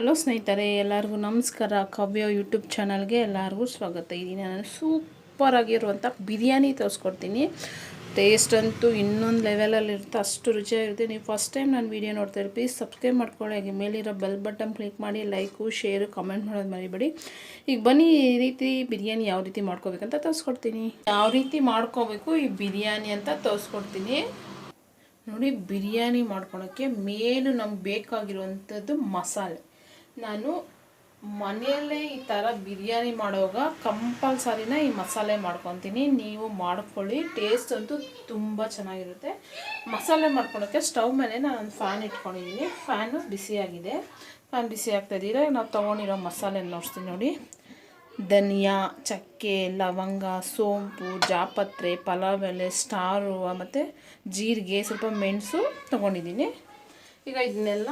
Hello ಸ್ನೇಹಿತರೆ, ಎಲ್ಲರಿಗೂ ನಮಸ್ಕಾರ. ಕವ್ಯ ಯೂಟ್ಯೂಬ್ ಚಾನಲ್ಗೆ ಎಲ್ಲರಿಗೂ ಸ್ವಾಗತ. ಇದೀನಿ ನಾನು ಸೂಪರ್ ಆಗಿರುವಂಥ ಬಿರಿಯಾನಿ ತೋರಿಸ್ಕೊಡ್ತೀನಿ. ಟೇಸ್ಟ್ ಅಂತೂ ಇನ್ನೊಂದು ಲೆವೆಲಲ್ಲಿ ಇರುತ್ತೆ. ಅಷ್ಟು ರುಚಿಯಾಗಿರುತ್ತೆ. ನೀವು ಫಸ್ಟ್ ಟೈಮ್ ನಾನು ವೀಡಿಯೋ ನೋಡ್ತೀರಿ ಪ್ಲೀಸ್ ಸಬ್ಸ್ಕ್ರೈಬ್ ಮಾಡ್ಕೊಳ್ಳಿ. ಹಾಗೆ ಮೇಲಿರೋ ಬೆಲ್ ಬಟನ್ ಕ್ಲಿಕ್ ಮಾಡಿ ಲೈಕು ಶೇರು ಕಮೆಂಟ್ ಮಾಡೋದು ಮರಿಬೇಡಿ. ಈಗ ಬನ್ನಿ, ಈ ರೀತಿ ಬಿರಿಯಾನಿ ಯಾವ ರೀತಿ ಮಾಡ್ಕೋಬೇಕಂತ ತೋರಿಸ್ಕೊಡ್ತೀನಿ. ಯಾವ ರೀತಿ ಮಾಡ್ಕೋಬೇಕು ಈ ಬಿರಿಯಾನಿ ಅಂತ ತೋರಿಸ್ಕೊಡ್ತೀನಿ. ನೋಡಿ, ಬಿರಿಯಾನಿ ಮಾಡ್ಕೊಳೋಕ್ಕೆ ಮೇನು ನಮ್ಗೆ ಬೇಕಾಗಿರುವಂಥದ್ದು ಮಸಾಲೆ. ನಾನು ಮನೆಯಲ್ಲೇ ಈ ಥರ ಬಿರಿಯಾನಿ ಮಾಡುವಾಗ ಕಂಪಲ್ಸರಿನ ಈ ಮಸಾಲೆ ಮಾಡ್ಕೊತೀನಿ. ನೀವು ಮಾಡ್ಕೊಳ್ಳಿ. ಟೇಸ್ಟ್ ಅಂತೂ ತುಂಬ ಚೆನ್ನಾಗಿರುತ್ತೆ. ಮಸಾಲೆ ಮಾಡ್ಕೊಳಕ್ಕೆ ಸ್ಟವ್ ಮೇಲೆ ನಾನು ಫ್ಯಾನ್ ಇಟ್ಕೊಂಡಿದ್ದೀನಿ. ಫ್ಯಾನು ಬಿಸಿಯಾಗಿದೆ. ಫ್ಯಾನ್ ಬಿಸಿ ಆಗ್ತಾ ಇದ್ದೀರ ನಾವು ತೊಗೊಂಡಿರೋ ಮಸಾಲೆ ನೋಡ್ತೀನಿ ನೋಡಿ. ಧನಿಯಾ, ಚಕ್ಕೆ, ಲವಂಗ, ಸೋಂಪು, ಜಾಪತ್ರೆ, ಪಲಾವ್ ಎಲೆ, ಸ್ಟಾರು, ಮತ್ತು ಜೀರಿಗೆ, ಸ್ವಲ್ಪ ಮೆಣಸು ತೊಗೊಂಡಿದ್ದೀನಿ. ಈಗ ಇದನ್ನೆಲ್ಲ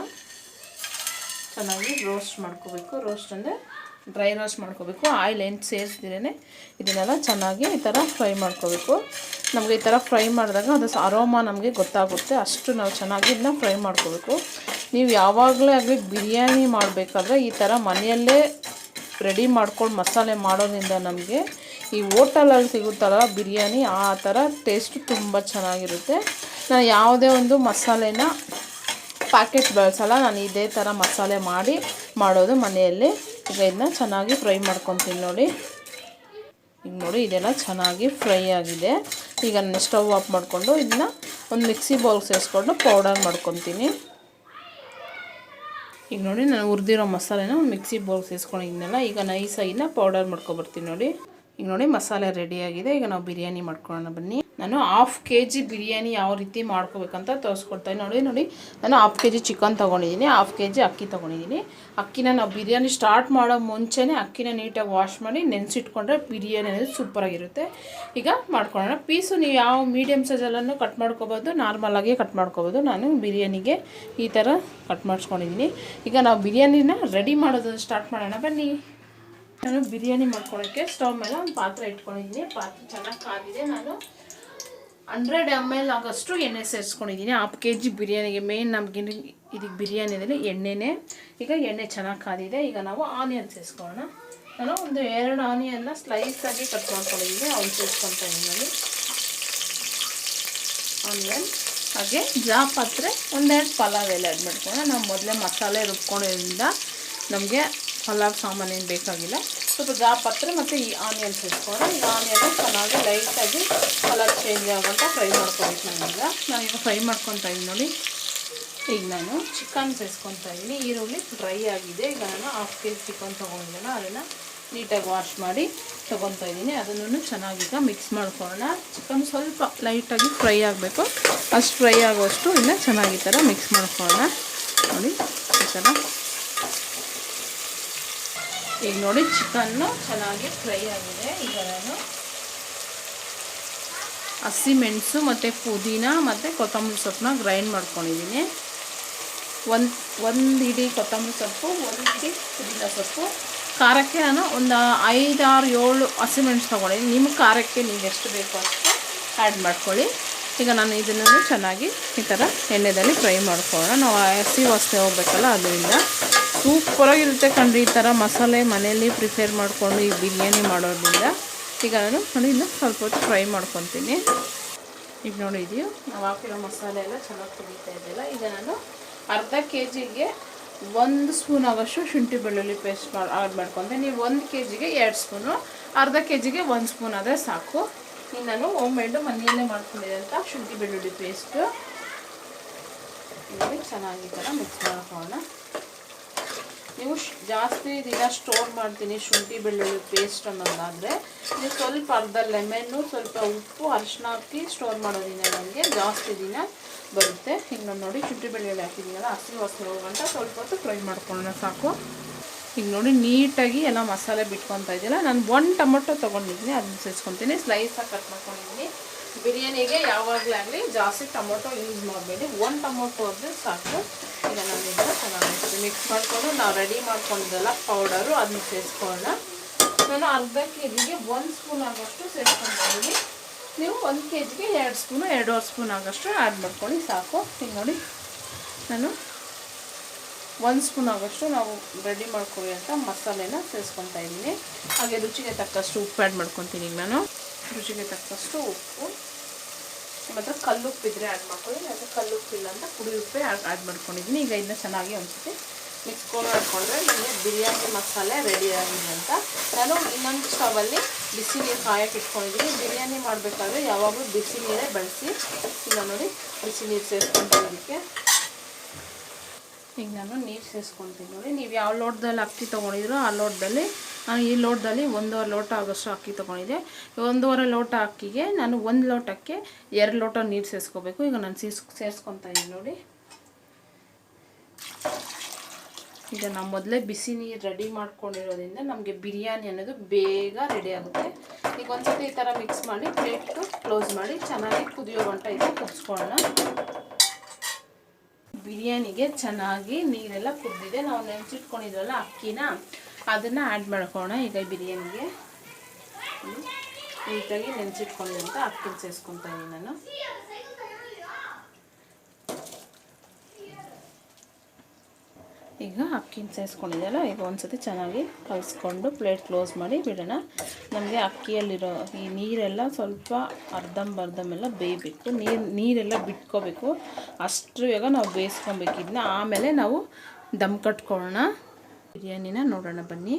ಚೆನ್ನಾಗಿ ರೋಸ್ಟ್ ಮಾಡ್ಕೋಬೇಕು. ರೋಸ್ಟ್ ಅಂದರೆ ಡ್ರೈ ರೋಸ್ಟ್ ಮಾಡ್ಕೋಬೇಕು. ಆಯಿಲ್ ಏನು ಸೇರಿಸ್ದಿರೇ ಇದನ್ನೆಲ್ಲ ಚೆನ್ನಾಗಿ ಈ ಥರ ಫ್ರೈ ಮಾಡ್ಕೋಬೇಕು. ನಮಗೆ ಈ ಥರ ಫ್ರೈ ಮಾಡಿದಾಗ ಅದು ಅರೋಮ ನಮಗೆ ಗೊತ್ತಾಗುತ್ತೆ. ಅಷ್ಟು ನಾವು ಚೆನ್ನಾಗಿ ಇದನ್ನ ಫ್ರೈ ಮಾಡ್ಕೋಬೇಕು. ನೀವು ಯಾವಾಗಲೇ ಆಗಲಿ ಬಿರಿಯಾನಿ ಮಾಡಬೇಕಾದ್ರೆ ಈ ಥರ ಮನೆಯಲ್ಲೇ ರೆಡಿ ಮಾಡ್ಕೊಂಡು ಮಸಾಲೆ ಮಾಡೋದ್ರಿಂದ ನಮಗೆ ಈ ಹೋಟೆಲಲ್ಲಿ ಸಿಗುತ್ತಲ್ಲ ಬಿರಿಯಾನಿ, ಆ ಥರ ಟೇಸ್ಟ್ ತುಂಬ ಚೆನ್ನಾಗಿರುತ್ತೆ. ನಾನು ಯಾವುದೇ ಒಂದು ಮಸಾಲೆನ ಪ್ಯಾಕೆಟ್ ಬಳಸಲ್ಲ. ನಾನು ಇದೇ ಥರ ಮಸಾಲೆ ಮಾಡಿ ಮಾಡೋದು ಮನೆಯಲ್ಲಿ. ಈಗ ಇದನ್ನ ಚೆನ್ನಾಗಿ ಫ್ರೈ ಮಾಡ್ಕೊತೀನಿ ನೋಡಿ. ಈಗ ನೋಡಿ, ಇದೆಲ್ಲ ಚೆನ್ನಾಗಿ ಫ್ರೈ ಆಗಿದೆ. ಈಗ ನಾನು ಸ್ಟವ್ ಆಫ್ ಮಾಡಿಕೊಂಡು ಇದನ್ನ ಒಂದು ಮಿಕ್ಸಿ ಬೌಲ್ ಸೇರಿಸ್ಕೊಂಡು ಪೌಡರ್ ಮಾಡ್ಕೊತೀನಿ. ಈಗ ನೋಡಿ, ನಾನು ಹುರಿದಿರೋ ಮಸಾಲೆನ ಒಂದು ಮಿಕ್ಸಿ ಬೌಲ್ ಇದನ್ನೆಲ್ಲ ಈಗ ನೈಸಾಗಿನ ಪೌಡರ್ ಮಾಡ್ಕೊಬರ್ತೀನಿ ನೋಡಿ. ಈಗ ನೋಡಿ, ಮಸಾಲೆ ರೆಡಿಯಾಗಿದೆ ಈಗ ನಾವು ಬಿರಿಯಾನಿ ಮಾಡ್ಕೊಳ್ಳೋಣ ಬನ್ನಿ. ನಾನು ಹಾಫ್ ಕೆ ಜಿ ಬಿರಿಯಾನಿ ಯಾವ ರೀತಿ ಮಾಡ್ಕೋಬೇಕಂತ ತೋರಿಸ್ಕೊಡ್ತೀನಿ ನೋಡಿ ನೋಡಿ ನಾನು ಹಾಫ್ ಕೆ ಜಿ ಚಿಕನ್ ತೊಗೊಂಡಿದ್ದೀನಿ ಹಾಫ್ ಕೆ ಜಿ ಅಕ್ಕಿ ತೊಗೊಂಡಿದ್ದೀನಿ ಅಕ್ಕಿನ ನಾವು ಬಿರಿಯಾನಿ ಸ್ಟಾರ್ಟ್ ಮಾಡೋ ಮುಂಚೆನೇ ಅಕ್ಕಿನ ನೀಟಾಗಿ ವಾಶ್ ಮಾಡಿ ನೆನೆಸಿಟ್ಕೊಂಡ್ರೆ ಬಿರಿಯಾನಿ అనేది ಸೂಪರಾಗಿರುತ್ತೆ ಈಗ ಮಾಡ್ಕೊಳ್ಳೋಣ ಪೀಸು ನೀವು ಯಾವ ಮೀಡಿಯಮ್ ಸೈಜಲ್ಲೂ ಕಟ್ ಮಾಡ್ಕೋಬೋದು ನಾರ್ಮಲಾಗಿ ಕಟ್ ಮಾಡ್ಕೋಬೋದು ನಾನು ಬಿರಿಯಾನಿಗೆ ಈ ಥರ ಕಟ್ ಮಾಡಿಸ್ಕೊಂಡಿದ್ದೀನಿ ಈಗ ನಾವು ಬಿರಿಯಾನಿನ ರೆಡಿ ಮಾಡೋದನ್ನು ಸ್ಟಾರ್ಟ್ ಮಾಡೋಣ ಬನ್ನಿ ನಾನು ಬಿರಿಯಾನಿ ಮಾಡ್ಕೊಳ್ಳೋಕ್ಕೆ ಸ್ಟವ್ ಮೇಲೆ ಒಂದು ಪಾತ್ರೆ ಇಟ್ಕೊಂಡಿದ್ದೀನಿ ಪಾತ್ರೆ ಚೆನ್ನಾಗಿ ಕಾದಿದೆ ನಾನು ಹಂಡ್ರೆಡ್ ಎಂ ಎಲ್ ಆಗೋಷ್ಟು ಎಣ್ಣೆ ಸೇರಿಸ್ಕೊಂಡಿದ್ದೀನಿ. ಹಾಫ್ ಕೆ ಜಿ ಬಿರಿಯಾನಿಗೆ ಮೇನ್ ನಮ್ಗೆ ಇದಕ್ಕೆ ಬಿರಿಯಾನಿದಲ್ಲಿ ಎಣ್ಣೆನೇ. ಈಗ ಎಣ್ಣೆ ಚೆನ್ನಾಗಿ ಕಾದಿದೆ. ಈಗ ನಾವು ಆನಿಯನ್ ಸೇರಿಸ್ಕೊಳ್ಳೋಣ. ನಾನು ಒಂದು ಎರಡು ಆನಿಯನ್ನ ಸ್ಲೈಸಾಗಿ ಕಟ್ ಮಾಡ್ಕೊಂಡಿದ್ದೀನಿ. ಅವ್ನು ಸೇರಿಸ್ಕೊಂತ ಇದ್ದೀನಿ. ಆನಿಯನ್ ಹಾಗೆ ಜಾಪತ್ರೆ ಒಂದೆರಡು ಪಲಾವ್ ಎಲೆ ಆ್ಯಡ್ ಮಾಡ್ಕೊಳ್ಳೋಣ. ನಾವು ಮೊದಲೇ ಮಸಾಲೆ ರುಬ್ಕೊಂಡಿರೋದ್ರಿಂದ ನಮಗೆ ಪಲಾವ್ ಸಾಮಾನು ಏನು ಬೇಕಾಗಿಲ್ಲ. ಸ್ವಲ್ಪ ಜಾಪತ್ರೆ ಮತ್ತು ಈ ಆನಿಯನ್ ಸೇರಿಸ್ಕೊಳ್ಳೋಣ ಈ ಆನಿಯನ್ ಚೆನ್ನಾಗಿ ಲೈಟಾಗಿ ಕಲರ್ ಚೇಂಜ್ ಆಗುವಂಥ ಫ್ರೈ ಮಾಡ್ಕೊಬೇಕು ನಾನೀಗ. ನಾನೀಗ ಫ್ರೈ ಮಾಡ್ಕೊತಾ ಇದ್ದೀನಿ ನೋಡಿ. ಈಗ ನಾನು ಚಿಕನ್ ಸೇರಿಸ್ಕೊತಾ ಇದ್ದೀನಿ. ಈರುಳ್ಳಿ ಡ್ರೈ ಆಗಿದೆ. ಈಗ ನಾನು ಹಾಫ್ ಕೆ ಜಿ ಚಿಕನ್ ತೊಗೊಂಡಿದ್ದೀನ. ಅದನ್ನು ನೀಟಾಗಿ ವಾಶ್ ಮಾಡಿ ತೊಗೊತಾ ಇದ್ದೀನಿ. ಅದನ್ನು ಚೆನ್ನಾಗೀಗ ಮಿಕ್ಸ್ ಮಾಡ್ಕೊಳ್ಳೋಣ. ಚಿಕನ್ ಸ್ವಲ್ಪ ಲೈಟಾಗಿ ಫ್ರೈ ಆಗಬೇಕು. ಅಷ್ಟು ಫ್ರೈ ಆಗೋಷ್ಟು ಇನ್ನು ಚೆನ್ನಾಗಿ ಥರ ಮಿಕ್ಸ್ ಮಾಡ್ಕೊಳ್ಳೋಣ. ನೋಡಿ, ಈ ಥರ ಈಗ ನೋಡಿ ಚಿಕನ್ನು ಚೆನ್ನಾಗಿ ಫ್ರೈ ಆಗಿದೆ. ಈಗ ನಾನು ಹಸಿಮೆಣಸು ಮತ್ತು ಪುದೀನ ಮತ್ತು ಕೊತ್ತಂಬರಿ ಸೊಪ್ಪನ್ನ ಗ್ರೈಂಡ್ ಮಾಡ್ಕೊಂಡಿದ್ದೀನಿ. ಒಂದು ಒಂದು ಇಡೀ ಕೊತ್ತಂಬರಿ ಸೊಪ್ಪು, ಒಂದು ಇಡೀ ಪುದೀನ ಸೊಪ್ಪು. ಖಾರಕ್ಕೆ ನಾನು ಒಂದು ಐದಾರು ಏಳು ಹಸಿಮೆಣಸು ತೊಗೊಂಡಿದ್ದೀನಿ. ನಿಮ್ಮ ಖಾರಕ್ಕೆ ನೀವು ಎಷ್ಟು ಬೇಕು ಅಷ್ಟು ಆ್ಯಡ್ ಮಾಡ್ಕೊಳ್ಳಿ. ಈಗ ನಾನು ಇದನ್ನು ಚೆನ್ನಾಗಿ ಈ ಥರ ಎಣ್ಣೆದಲ್ಲಿ ಫ್ರೈ ಮಾಡ್ಕೊಳ್ಳೋಣ. ನಾವು ಹಸಿ ವಾಸನೆ ಹೋಗ್ಬೇಕಲ್ಲ, ಅದರಿಂದ ಸೂಪರಾಗಿರುತ್ತೆ ಕಣ್ರಿ, ಈ ಥರ ಮಸಾಲೆ ಮನೆಯಲ್ಲಿ ಪ್ರಿಪೇರ್ ಮಾಡಿಕೊಂಡು ಈ ಬಿರಿಯಾನಿ ಮಾಡೋದ್ರಿಂದ. ಈಗ ನಾನು ನೋಡಿ, ಇನ್ನು ಸ್ವಲ್ಪ ಹೊತ್ತು ಫ್ರೈ ಮಾಡ್ಕೊತೀನಿ. ಈಗ ನೋಡಿ, ಇದೆಯೋ? ನಾವು ಹಾಕಿರೋ ಮಸಾಲೆ ಎಲ್ಲ ಚೆನ್ನಾಗಿ ಕುದೀತಾ ಇದೆಯಲ್ಲ, ಈಗ ನಾನು ಅರ್ಧ ಕೆ ಜಿಗೆ ಒಂದು ಸ್ಪೂನ್ ಆಗೋಷ್ಟು ಶುಂಠಿ ಬೆಳ್ಳುಳ್ಳಿ ಪೇಸ್ಟ್ ಮಾಡಿ, ಆಡ್ ಮಾಡ್ಕೊಂಡೆ ನೀವು ಒಂದು ಕೆ ಜಿಗೆ ಎರಡು ಸ್ಪೂನು, ಅರ್ಧ ಕೆ ಜಿಗೆ ಒಂದು ಸ್ಪೂನ್ ಆದರೆ ಸಾಕು. ಈಗ ನಾನು ಹೋಮ್ ಮೇಡು ಮನೆಯಲ್ಲೇ ಮಾಡ್ಕೊಂಡಿರೋಂಥ ಶುಂಠಿ ಬೆಳ್ಳುಳ್ಳಿ ಪೇಸ್ಟು. ಚೆನ್ನಾಗಿ ಥರ ಮಿಕ್ಸ್ ಮಾಡ್ಕೊಳ್ಳೋಣ. ನೀವು ಜಾಸ್ತಿ ದಿನ ಸ್ಟೋರ್ ಮಾಡ್ತೀನಿ, ಶುಂಠಿ, ಬೆಳ್ಳುಳ್ಳಿ ಪೇಸ್ಟ್ ಅನ್ನೋದಾದರೆ ನೀವು ಸ್ವಲ್ಪ ಅರ್ಧ ಲೆಮೆನ್ನು ಸ್ವಲ್ಪ ಉಪ್ಪು ಅರಿಶಿನ ಹಾಕಿ ಸ್ಟೋರ್ ಮಾಡೋದಿನ ನನಗೆ ಜಾಸ್ತಿ ದಿನ ಬರುತ್ತೆ. ಹಿಂಗೆ ನೋಡಿ ಶುಂಠಿ, ಬೆಳ್ಳುಳ್ಳಿ ಹಾಕಿದ್ದೀನಲ್ಲ ಹಸಿರು ವಾಸನೆ ಹೋಗಂತ ಸ್ವಲ್ಪ ಹೊತ್ತು ಫ್ರೈ ಮಾಡ್ಕೊಳ್ಳೋಣ ಸಾಕು. ಈಗ ನೋಡಿ ನೀಟಾಗಿ ಎಲ್ಲ ಮಸಾಲೆ ಬಿಟ್ಕೊತಾ ಇದೆಯಲ್ಲ, ನಾನು ಒಂದು ಟೊಮೊಟೊ ತೊಗೊಂಡಿದ್ದೀನಿ, ಅದನ್ನ ಸೇರಿಸ್ಕೊತೀನಿ ಸ್ಲೈಸಾಗಿ ಕಟ್ ಮಾಡ್ಕೊಂಡಿದ್ದೀನಿ. ಬಿರಿಯಾನಿಗೆ ಯಾವಾಗಲೇ ಆಗಲಿ ಜಾಸ್ತಿ ಟೊಮೊಟೊ ಯೂಸ್ ಮಾಡಬೇಡಿ. ಒಂದು ಟೊಮೊಟೊ ಅಂದರೆ ಸಾಕು. ಇದನ್ನು ಚೆನ್ನಾಗಿ ಮಿಕ್ಸ್ ಮಾಡಿಕೊಂಡು ನಾವು ರೆಡಿ ಮಾಡ್ಕೊಂಡಿದ್ದೆಲ್ಲ ಪೌಡರು ಅದನ್ನ ಸೇರಿಸ್ಕೊಳ್ಳೋಣ. ನಾನು ಅರ್ಧ ಕೆ ಜಿಗೆ ಒಂದು ಸ್ಪೂನ್ ಆಗೋಷ್ಟು ಸೇರಿಸ್ಕೊಂಡಿದ್ದೀನಿ. ನೀವು ಒಂದು ಕೆ ಜಿಗೆ ಎರಡು ಸ್ಪೂನು ಎರಡೂವರೆ ಸ್ಪೂನ್ ಆಗೋಷ್ಟು ಆ್ಯಡ್ ಮಾಡ್ಕೊಳ್ಳಿ, ಸಾಕು. ಈಗ ನೋಡಿ, ನಾನು ಒಂದು ಸ್ಪೂನ್ ಆಗೋಷ್ಟು ನಾವು ರೆಡಿ ಮಾಡ್ಕೊಳ್ಳಿ ಅಂತ ಮಸಾಲೆನ ಸೇರಿಸ್ಕೊತಾ ಇದ್ದೀನಿ. ಹಾಗೆ ರುಚಿಗೆ ತಕ್ಕಷ್ಟು ಉಪ್ಪು ಆ್ಯಡ್ ಮಾಡ್ಕೊತೀನಿ ನಾನು. ರುಚಿಗೆ ತಕ್ಕಷ್ಟು ಉಪ್ಪು. ಮತ್ತು ಕಲ್ಲುಪ್ಪು ಇದ್ರೆ ಆ್ಯಡ್ ಮಾಡ್ಕೊಳ್ಳಿ ಮತ್ತು ಕಲ್ಲುಪ್ಪಿಲ್ಲ ಅಂತ ಪುಡಿ ಉಪ್ಪೇ ಆ್ಯಡ್ ಮಾಡ್ಕೊಂಡಿದ್ದೀನಿ. ಈಗ ಇದನ್ನ ಚೆನ್ನಾಗಿ ಒಂದ್ಸತಿ ಮಿಕ್ಸ್ ಮಾಡ್ಕೊಂಡ್ರೆ ನನಗೆ ಬಿರಿಯಾನಿ ಮಸಾಲೆ ರೆಡಿ ಆಗಿದೆ ಅಂತ. ನಾನು ಇನ್ನೊಂದು ಸ್ಟವಲ್ಲಿ ಬಿಸಿ ನೀರು ಕಾಯಕ್ಕೆ ಇಟ್ಕೊಂಡಿದ್ದೀನಿ. ಬಿರಿಯಾನಿ ಮಾಡಬೇಕಾದ್ರೆ ಯಾವಾಗಲೂ ಬಿಸಿ ನೀರೇ ಬಳಸಿ. ಇಲ್ಲ ನೋಡಿ ಬಿಸಿ ನೀರು ಸೇರಿಸ್ಕೊಂಡಿದ್ದಕ್ಕೆ ಈಗ ನಾನು ನೀರು ಸೇರಿಸ್ಕೊತೀನಿ ನೋಡಿ ನೀವು ಯಾವ ಲೋಟದಲ್ಲಿ ಅಕ್ಕಿ ತೊಗೊಂಡಿದ್ರು ಆ ಲೋಟದಲ್ಲಿ ನಾನು ಈ ಲೋಟದಲ್ಲಿ ಒಂದೂವರೆ ಲೋಟ ಆಗೋಷ್ಟು ಅಕ್ಕಿ ತೊಗೊಂಡಿದ್ದೆ. ಒಂದೂವರೆ ಲೋಟ ಅಕ್ಕಿಗೆ ನಾನು ಒಂದು ಲೋಟಕ್ಕೆ ಎರಡು ಲೋಟ ನೀರು ಸೇರಿಸ್ಕೋಬೇಕು ಈಗ ನಾನು ಸೇರ್ಸ್ ಸೇರಿಸ್ಕೊತಾ ನೋಡಿ. ಈಗ ನಾವು ಮೊದಲೇ ಬಿಸಿ ನೀರು ರೆಡಿ ಮಾಡ್ಕೊಂಡಿರೋದ್ರಿಂದ ನಮಗೆ ಬಿರಿಯಾನಿ ಅನ್ನೋದು ಬೇಗ ರೆಡಿ ಆಗುತ್ತೆ. ಈಗ ಒಂದ್ಸತಿ ಈ ಥರ ಮಿಕ್ಸ್ ಮಾಡಿ ಪ್ಲೇಟು ಕ್ಲೋಸ್ ಮಾಡಿ, ಚೆನ್ನಾಗಿ ಕುದಿಯೋ ಗಂಟ ಇದು ಕುದಿಸ್ಕೊಳ್ಳೋಣ. ಬಿರಿಯಾನಿಗೆ ಚೆನ್ನಾಗಿ ನೀರೆಲ್ಲ ಕುದ್ದಿದೆ. ನಾವು ನೆನೆಸಿಟ್ಕೊಂಡಿದ್ವಲ್ಲ ಅಕ್ಕಿನ, ಅದನ್ನು ಆ್ಯಡ್ ಮಾಡ್ಕೋಣ ಈಗ ಬಿರಿಯಾನಿಗೆ. ನೀಟಾಗಿ ನೆನೆಸಿಟ್ಕೊಂಡಿರೋಂಥ ಅಕ್ಕಿನ ಸೇರಿಸ್ಕೊತಾ ಇದ್ದೀನಿ ನಾನು. ಈಗ ಅಕ್ಕಿನ ಸೇರಿಸ್ಕೊಂಡಿದ್ದೆಲ್ಲ ಈಗ ಒಂದ್ಸತಿ ಚೆನ್ನಾಗಿ ಕಲಿಸ್ಕೊಂಡು ಪ್ಲೇಟ್ ಕ್ಲೋಸ್ ಮಾಡಿ ಬಿಡೋಣ. ನಮಗೆ ಅಕ್ಕಿಯಲ್ಲಿರೋ ಈ ನೀರೆಲ್ಲ ಸ್ವಲ್ಪ ಅರ್ಧಂಬರ್ಧಮೆಲ್ಲ ಬೇಯಬೇಕು ನೀರು, ನೀರೆಲ್ಲ ಬಿಟ್ಕೋಬೇಕು. ಅಷ್ಟು ಇವಾಗ ನಾವು ಬೇಯಿಸ್ಕೊಬೇಕು. ಇದನ್ನ ಆಮೇಲೆ ನಾವು ದಮ್ ಕಟ್ಕೊಳ್ಳೋಣ. ಬಿರಿಯಾನಿನ ನೋಡೋಣ ಬನ್ನಿ.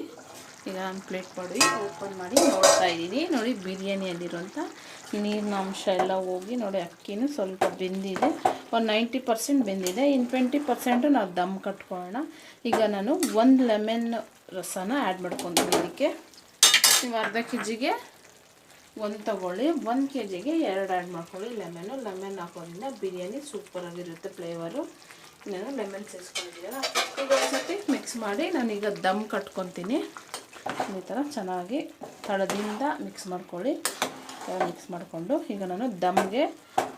ಈಗ ನಾನು ಪ್ಲೇಟ್ ಮಾಡಿ ಓಪನ್ ಮಾಡಿ ನೋಡ್ತಾ ಇದ್ದೀನಿ. ನೋಡಿ ಬಿರಿಯಾನಿಯಲ್ಲಿರುವಂಥ ನೀರಿನ ಅಂಶ ಎಲ್ಲ ಹೋಗಿ ನೋಡಿ, ಅಕ್ಕಿನೂ ಸ್ವಲ್ಪ ಬೆಂದಿದೆ. ಒಂದು ನೈಂಟಿ ಪರ್ಸೆಂಟ್ ಬೆಂದಿದೆ ಇನ್ನು ಟ್ವೆಂಟಿ ಪರ್ಸೆಂಟು ನಾವು ದಮ್ ಕಟ್ಕೊಳ್ಳೋಣ. ಈಗ ನಾನು ಒಂದು ಲೆಮನ್ ರಸನ ಆ್ಯಡ್ ಮಾಡ್ಕೊತೀನಿ ಇದಕ್ಕೆ. ನೀವು ಅರ್ಧ ಕೆ ಜಿಗೆ ಒಂದು ತಗೊಳ್ಳಿ, ಒಂದು ಕೆ ಜಿಗೆ ಎರಡು ಆ್ಯಡ್ ಮಾಡ್ಕೊಳ್ಳಿ. ಲೆಮನ್ನು ಲೆಮನ್ ಹಾಕೋದ್ರಿಂದ ಬಿರಿಯಾನಿ ಸೂಪರಾಗಿರುತ್ತೆ ಫ್ಲೇವರು. ನಾನು ಲೆಮನ್ ಸೇರಿಸ್ಕೊಂಡಿದ್ದೀನಲ್ಲ ಒಂದ್ಸತಿ ಮಿಕ್ಸ್ ಮಾಡಿ ನಾನೀಗ ದಮ್ ಕಟ್ಕೊತೀನಿ. ಈ ಥರ ಚೆನ್ನಾಗಿ ತಳದಿಂದ ಮಿಕ್ಸ್ ಮಾಡ್ಕೊಳ್ಳಿ. ಮಿಕ್ಸ್ ಮಾಡಿಕೊಂಡು ಈಗ ನಾನು ದಮ್ಗೆ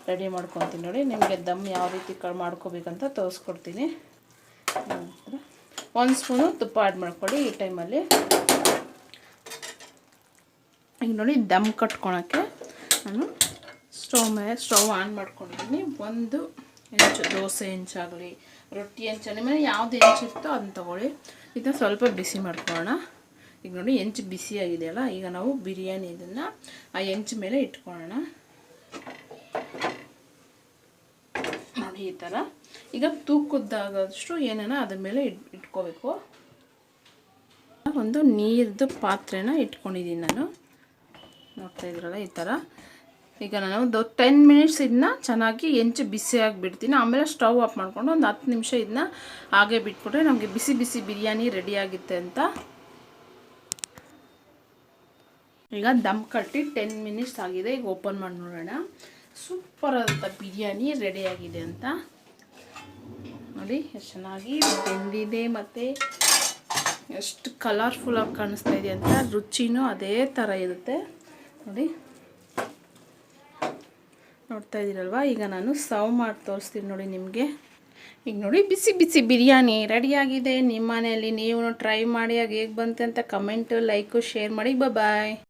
ರೆಡಿ ಮಾಡ್ಕೊತೀನಿ ನೋಡಿ. ನಿಮಗೆ ದಮ್ ಯಾವ ರೀತಿ ಕ ಮಾಡ್ಕೋಬೇಕಂತ ತೋರಿಸ್ಕೊಡ್ತೀನಿ. ಒಂದು ಸ್ಪೂನು ತುಪ್ಪ ಆ್ಯಡ್ ಮಾಡ್ಕೊಳ್ಳಿ ಈ ಟೈಮಲ್ಲಿ ಈಗ ನೋಡಿ ದಮ್ ಕಟ್ಕೊಳಕ್ಕೆ ನಾನು ಸ್ಟವ್ ಮೇಲೆ ಸ್ಟವ್ ಆನ್ ಮಾಡ್ಕೊಂಡಿದ್ದೀನಿ. ಒಂದು ಹೆಂಚು ದೋಸೆ ಹೆಂಚಾಗಲಿ ರೊಟ್ಟಿ ನಿಮ್ಮ ಯಾವುದು ಯಾವ್ದು ಹೆಂಚಿರ್ತೋ ಅದನ್ನ ತೊಗೊಳ್ಳಿ. ಇದನ್ನ ಸ್ವಲ್ಪ ಬಿಸಿ ಮಾಡ್ಕೊಳ್ಳೋಣ. ಈಗ ನೋಡಿ ಹೆಂಚು ಬಿಸಿಯಾಗಿದೆಯಲ್ಲ ಈಗ ನಾವು ಬಿರಿಯಾನಿ ಇದನ್ನು ಆ ಹೆಂಚು ಮೇಲೆ ಇಟ್ಕೊಳ್ಳೋಣ. ನೋಡಿ ಈ ಥರ ಈಗ ತೂಕದ್ದಾಗಷ್ಟು ಏನೇನ ಅದ್ರ ಮೇಲೆ ಇಟ್, ಇಟ್ಕೋಬೇಕು. ಒಂದು ನೀರದ ಪಾತ್ರೆನ ಇಟ್ಕೊಂಡಿದ್ದೀನಿ ನಾನು. ನೋಡ್ತಾ ಇದ್ರಲ್ಲ ಈ ಥರ ಈಗ ನಾನು ಒಂದು ಟೆನ್ ಮಿನಿಟ್ಸ್ ಇದನ್ನ ಚೆನ್ನಾಗಿ ಹೆಂಚು ಬಿಸಿಯಾಗಿ ಬಿಡ್ತೀನಿ ಆಮೇಲೆ ಸ್ಟವ್ ಆಫ್ ಮಾಡಿಕೊಂಡು ಒಂದು ಹತ್ತು ನಿಮಿಷ ಇದನ್ನ ಹಾಗೆ ಬಿಟ್ಕೊಟ್ರೆ ನಮಗೆ ಬಿಸಿ ಬಿಸಿ ಬಿರಿಯಾನಿ ರೆಡಿ ಆಗುತ್ತೆ ಅಂತ ಈಗ ದಮ್ ಕಟ್ಟಿ ಟೆನ್ ಮಿನಿಟ್ಸ್ ಆಗಿದೆ, ಈಗ ಓಪನ್ ಮಾಡಿ ನೋಡೋಣ. ಸೂಪರ್ ಆದಂಥ ಬಿರಿಯಾನಿ ರೆಡಿಯಾಗಿದೆ ಅಂತ. ನೋಡಿ, ಎಷ್ಟು ಚೆನ್ನಾಗಿ ಬೆಂದಿದೆ ಮತ್ತು ಎಷ್ಟು ಕಲರ್ಫುಲ್ಲಾಗಿ ಕಾಣಿಸ್ತಾ ಇದೆ ಅಂತ, ರುಚಿನೂ ಅದೇ ಥರ ಇರುತ್ತೆ. ನೋಡಿ. ನೋಡ್ತಾ ಇದ್ದೀರಲ್ವ? ಈಗ ನಾನು ಸರ್ವ್ ಮಾಡಿ ತೋರಿಸ್ತೀನಿ ನೋಡಿ ನಿಮಗೆ. ಈಗ ನೋಡಿ, ಬಿಸಿ ಬಿಸಿ ಬಿರಿಯಾನಿ ರೆಡಿಯಾಗಿದೆ ನಿಮ್ಮ ಮನೆಯಲ್ಲಿ ನೀವು ಟ್ರೈ ಮಾಡಿ ಆಗ ಹೇಗೆ ಬಂತೆ ಅಂತ ಕಮೆಂಟು ಲೈಕು ಶೇರ್ ಮಾಡಿ. ಬಾಯ್